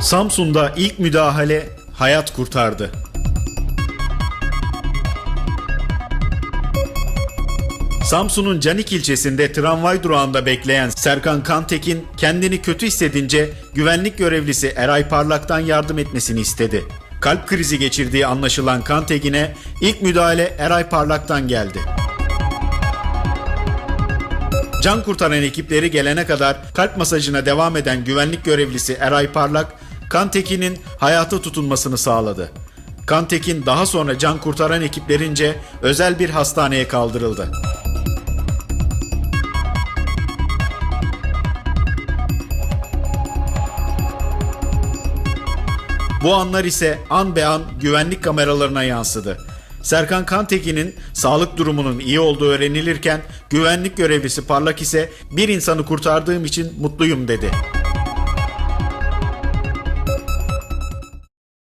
Samsun'da ilk müdahale hayat kurtardı. Samsun'un Canik ilçesinde tramvay durağında bekleyen Serkan Kantekin kendini kötü hissedince güvenlik görevlisi Eray Parlak'tan yardım etmesini istedi. Kalp krizi geçirdiği anlaşılan Kantekin'e ilk müdahale Eray Parlak'tan geldi. Can kurtaran ekipleri gelene kadar kalp masajına devam eden güvenlik görevlisi Eray Parlak, Kantekin'in hayata tutunmasını sağladı. Kantekin daha sonra can kurtaran ekiplerince özel bir hastaneye kaldırıldı. Bu anlar ise an be an güvenlik kameralarına yansıdı. Serkan Kantekin'in sağlık durumunun iyi olduğu öğrenilirken güvenlik görevlisi Parlak ise bir insanı kurtardığım için mutluyum dedi.